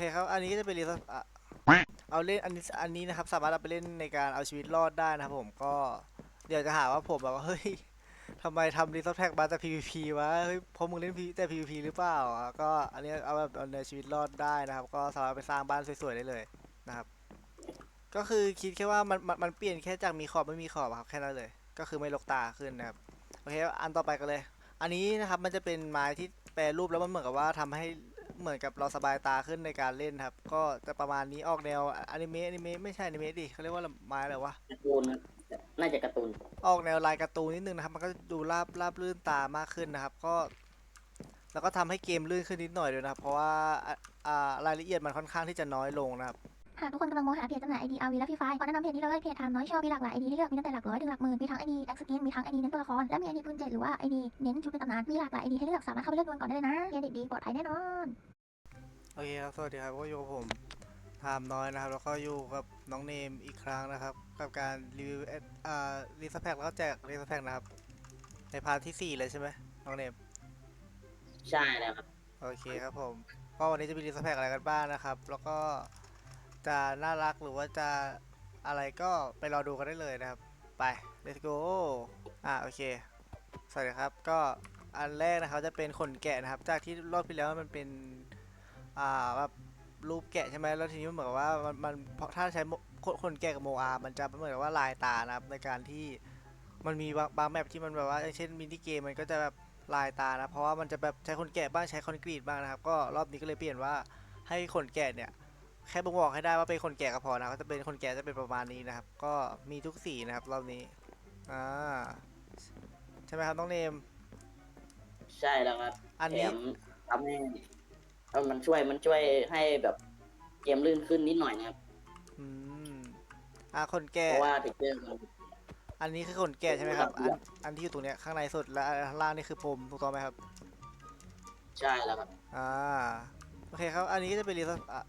เคครับ อันนี้ก็จะเป็นรีสอะเอาเล่นอันนี้อันนี้นะครับ สามารถเอาไปเล่นในการเอาชีวิตรอดได้นะครับผมก็เดี๋ยวจะหาว่าผมแบบว่าเฮ้ยทำไมทำรีสแท็กมาแต่ PVP วะเฮ้ยเพราะมึงเล่น PVP แต่ PVP หรือเปล่าอะก็อันนี้เอาแบบเอาในชีวิตรอดได้นะครับ ก็สามารถไปสร้างบ้านสวยๆได้เลยนะครับ ก็คือคิดแค่ว่ามันมันมันเปลี่ยนแค่จากมีขอบไม่มีขอบอะครับแค่นั้นเลย ก็คือไม่ลกตาขึ้นนะครับโอเคอันต่อไปกันเลย อันนี้นะครับมันจะเป็นไม้ที่แปรรูปแล้วมันเหมือนกับว่าทำให้ เหมือนกับเราสบายตาขึ้นในการเล่นครับ ก็จะประมาณนี้ออกแนวอนิเมะอนิเมะไม่ใช่อนิเมะดิเขาเรียกว่าไม้อะไรวะการ์ตูนครับน่าจะการ์ตูนออกแนวลายการ์ตูนนิดนึงนะครับ มันก็ดูราบราบลื่นตามากขึ้นนะครับ ก็ แล้วก็ทำให้เกมลื่นขึ้นนิดหน่อยด้วยนะครับ เพราะว่าอะอ่ารายละเอียดมันค่อนข้างที่จะน้อยลงนะครับ หากทุกคนกำลังมองหาเพจจำหน่ายไอดีอาร์วีและฟรีไฟขอแนะนำเพจนี้เลยเพจทามน้อยชอบมีหลากหลายไอดีให้เลือกมีตั้งแต่หลักร้อยถึงหลักหมื่นมีทั้งไอดีแอคสกินมีทั้งไอดีเน้นตัวละครและมีไอดีปืนเจ็ดหรือว่าไอดีเน้นชุดเป็นตำนานมีหลากหลายไอดีให้เลือกสามารถเข้าไปเลือกดวลก่อนได้เลยนะเครดิตดีปลอดภัยแน่นอนโอเคครับสวัสดีครับก็อยู่กับผมทามน้อยนะครับแล้วก็อยู่กับน้องเนมอีกครั้งนะครับ กับการรีวิวเออ่ารีสแพ็กแล้วก็แจกรีสแพ็กนะครับ ในพาร์ทที่สี่เลยใช่ไหมน้องเนมใช่แล้วครับโอเคครับผมก็วันนี้จะมีรีสแพ็กอะไรกันบ้างนะครับ แล้วก็ จะน่ารักหรือว่าจะอะไรก็ไปรอดูกันได้เลยนะครับ ไป let's go อ่าโอเค สวัสดีครับ ก็อันแรกนะครับจะเป็นขนแกะนะครับ จากที่รอบที่แล้วมันเป็น อ่าแบบรูปแกะใช่ไหมแล้วทีนี้มันเหมือนกับว่ามันมันเพราะถ้าใช้โมขนขนแกะกับโมอา มันจะเหมือนกับว่าลายตานะครับ ในการที่มันมีบางบางแมปที่มันแบบว่าอย่างเช่นมินิเกมมันก็จะแบบลายตานะ เพราะว่ามันจะแบบใช้ขนแกะบ้างใช้คอนกรีตบ้างนะครับ ก็รอบนี้ก็เลยเปลี่ยนว่าให้ขนแกะเนี่ย แค่บ่งบอกให้ได้ว่าเป็นขนแกะก็พอนะก็จะเป็นขนแกะจะเป็นประมาณนี้นะครับ ก็มีทุกสีนะครับรอบนี้อ่าใช่ไหมครับน้องเนม ใช่แล้วครับอันแถนี้มทำให้เออมันช่วยมันช่วยให้แบบเกมลื่นขึ้นนิดหน่อยนะครับ อืมอ่าขนเพแกะราะว่าเทคเจอร์มันอันนี้คือขนแกะใช่ไหมครับครัอันบอันที่อยู่ตรงเนี้ยข้างในสุดและอันข้างล่างนี่คือผมถูกต้องไหมครับ ใช่แล้วครับ อ่าโอเคครับ อันนี้ก็จะเป็นรีสอะ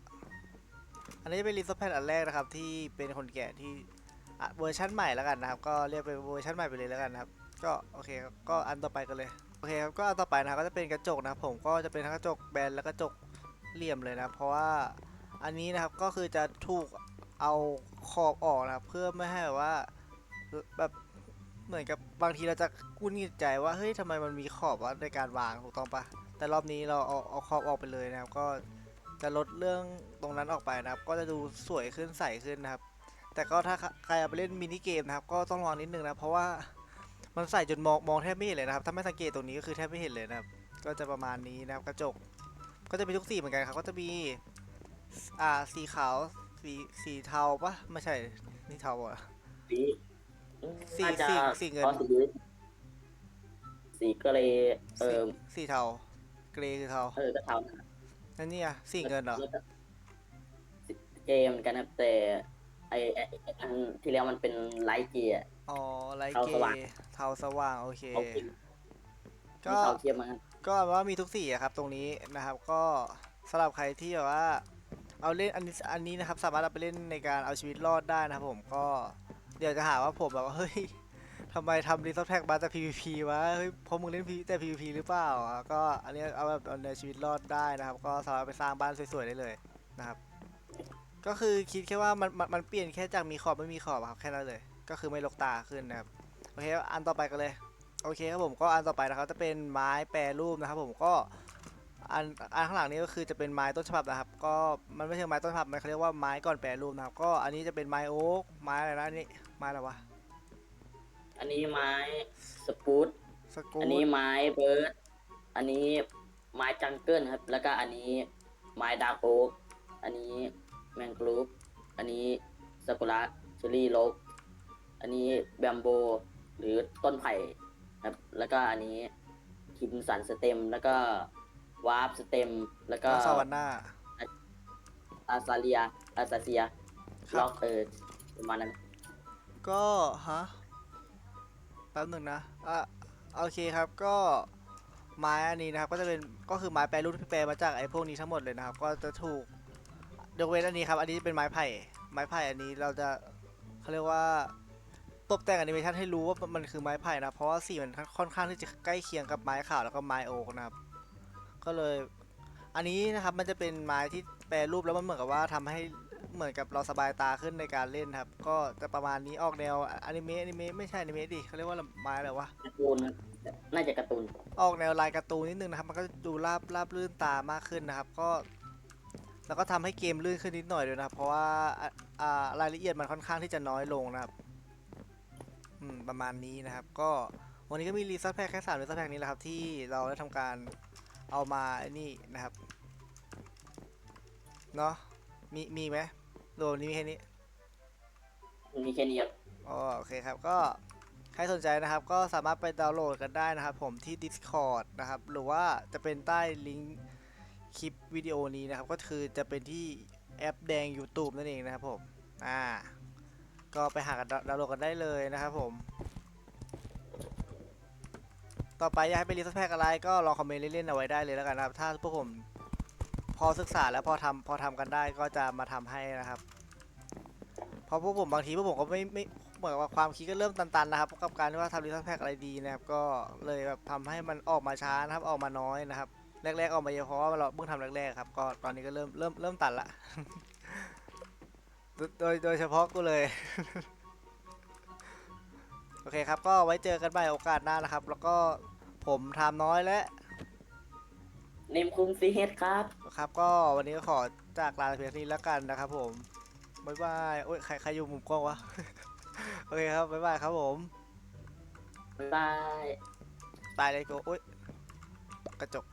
อันนี้จะเป็นรีสแพนอันแรกนะครับ ที่เป็นขนแกะที่เวอร์ชันใหม่แล้วกันนะครับ ก็เรียกเป็นเวอร์ชันใหม่ไปเลยแล้วกันนะครับ ก็โอเคก็อันต่อไปกันเลยโอเคครับก็อันต่อไปนะครับก็จะเป็นกระจกนะครับผมก็จะเป็นทั้งกระจกแบนและกระจกเหลี่ยมเลยนะเพราะว่าอันนี้นะครับก็คือจะถูกเอาขอบออกนะครับเพื่อไม่ให้แบบว่าแบบเหมือนกับบางทีเราจะกุ้นงิดใจว่าเฮ้ยทำไมมันมีขอบว่าในการวางถูกต้องปะแต่รอบนี้เราเอาเอาขอบออกไปเลยนะครับก็ จะลดเรื่องตรงนั้นออกไปนะครับ ก็จะดูสวยขึ้นใสขึ้นนะครับ แต่ก็ถ้าใครเอาไปเล่นมินิเกมนะครับ ก็ต้องระวังนิดนึงนะเพราะว่ามันใส่จนมองมองแทบไม่เห็นเลยนะครับ ถ้าไม่สังเกตตรงนี้ก็คือแทบไม่เห็นเลยนะครับ ก็จะประมาณนี้นะครับกระจก ก็จะมีทุกสีเหมือนกันครับ ก็จะมีอ่าสีขาวสีสีเทาปะไม่ใช่นี่เทาอะสีสีน่าจะสีสีเงินพราะสีสีเกรย์เอสีอสีเทา เกรย์คือเทาเออก็เทานะ นั่นนี่อะสีเงินเหรอแล้วก็สีเกมเหมือนกันนะแต่ไอไอ้ไอ้อันที่แล้วมันเป็นไลท์เกียร์ อ๋อไลท์เทาเกสว่างย์เทาสว่างโอเค เอาจริงก็มีเทาเทียมมากันก็เอาเป็นว่ามีทุกสีอะครับตรงนี้นะครับ ก็สำหรับใครที่แบบว่า เอาเล่นอันนี้อันนี้นะครับ สามารถเอาไปเล่นในการเอาชีวิตรอดได้นะครับผมก็เดี๋ยวจะหาว่าผมแบบว่าเฮ้ย ทำไมทำรีสแท็กมาแต่ PVP วะเฮ้ยเพราะมึงเล่นแต่ PVP หรือเปล่าอะก็อันนี้เอาแบบเอาในชีวิตรอดได้นะครับ ก็สามารถไปสร้างบ้านสวยๆได้เลยนะครับ ก็คือคิดแค่ว่ามันมันมันเปลี่ยนแค่จากมีขอบไม่มีขอบอะครับแค่นั้นเลย ก็คือไม่ลกตาขึ้นนะครับโอเคอันต่อไปกันเลยโอเคครับผมก็อันต่อไปนะครับจะเป็นไม้แปรรูปนะครับ ผมก็อันอันข้างหลังนี้ก็คือจะเป็นไม้ต้นฉบับนะครับ ก็มันไม่ใช่ไม้ต้นฉบับมันเขาเรียกว่าไม้ก่อนแปรรูปนะครับ ก็อันนี้จะเป็นไม้โอ๊กไม้อะไรนะนนี่ไม้อะไรวะ อันนี้ไม้สปูตสกูอันนี้ไม้เบิร์ด อันนี้ไม้จังเกิลครับ แล้วก็อันนี้ไม้ดาร์กโอ๊กอันนี้แมงกรูฟอันนี้ซากุระเชอรี่โลกอันนี้แบมโบ หรือต้นไผ่ครับ แล้วก็อันนี้คิมสันสเต็ม แล้วก็วาร์ปสเต็ม แล้วก็สวรรค์หน้าอาซาเลียอาซาเซียครับล็อกเออประมาณนั้น ก็ฮะ แป๊บหนึ่งนะอะโอเคครับก็ไม้อันนี้นะครับก็จะเป็นก็คือไม้แปรรูปที่แปลมาจากไอ้พวกนี้ทั้งหมดเลยนะครับ ก็จะถูกยกเว้นอันนี้ครับ อันนี้เป็นไม้ไผ่ ไม้ไผ่อันนี้เราจะเขาเรียกว่าตกแต่งแอนิเมชันให้รู้ว่ามันคือไม้ไผ่นะเพราะว่าสีมันค่อนข้างที่จะใกล้เคียงกับไม้ขาวแล้วก็ไม้โอ๊กนะครับ ก็เลยอันนี้นะครับมันจะเป็นไม้ที่แปรรูปแล้วมันเหมือนกับว่าทำให้ เหมือนกับเราสบายตาขึ้นในการเล่นครับ ก็จะประมาณนี้ออกแนวอนิเมะอนิเมะไม่ใช่อนิเมะดิเขาเรียกว่าไม้อะไรวะการ์ตูนครับน่าจะการ์ตูน ออกแนวลายการ์ตูนนิดนึงนะครับ มันก็จะดูราบราบลื่นตามากขึ้นนะครับ ก็ แล้วก็ทำให้เกมลื่นขึ้นนิดหน่อยด้วยนะครับ เพราะว่าอะอ่ารายละเอียดมันค่อนข้างที่จะน้อยลงนะครับอืมประมาณนี้นะครับ ก็วันนี้ก็มีรีซัสแพ็คแค่สามรีซัสแพ็คนี้แหละครับ ที่เราได้ทำการเอามาไอ้นี่นะครับเนาะมีมีไหม โลนี้มีแค่นี้ มีแค่นี้ครับอ๋อโอเคครับก็ใครสนใจนะครับก็สามารถไปดาวน์โหลดกันได้นะครับ ผมที่ Discord นะครับ หรือว่าจะเป็นใต้ลิงก์คลิปวิดีโอนี้นะครับ ก็คือจะเป็นที่แอปแดง YouTube นั่นเองนะครับผมอ่าก็ไปหากันดาวน์โหลดกันได้เลยนะครับผม ต่อไปอยากให้เป็นรีสแพ็กอะไรก็ลองคอมเมนต์เล่นๆเอาไว้ได้เลยแล้วกันนะครับ ถ้าพวกผมพ อศึกษาแล้วพอทำพอทำกันได้ก็จะมาทำให้นะครับเพราะพวกผมบางทีพวกผมก็ไม่ไม่เหมือนว่าความคิดก็เริ่มตันๆนะครับกับการที่ว่าทำรีสแพ็กอะไรดีนะครับก็เลยแบบทำให้มันออกมาช้านะครับออกมาน้อยนะครับแรกๆออกมาเยอะเพราะว่าเราเพิ่งทำแรกๆครับก็ตอนนี้ก็เริ่มเริ่มเริ่มตันละโดยโดยเฉพาะกูเลย โอเคครับ ก็ไว้เจอกันใหม่โอกาสหน้านะครับ แล้วก็ผมทำน้อยและ เนมคุงซีเฮดครับ ครับ ก็วันนี้ก็ขอจากลาเพียงเท่านี้แล้วกันนะครับผมบ๊ายบายโอ้ยใครใครอยู่มุมกล้องวะ โอเคครับบ๊ายบายครับผม บ๊ายบาย ตายเลยโกโอ้ยกระจก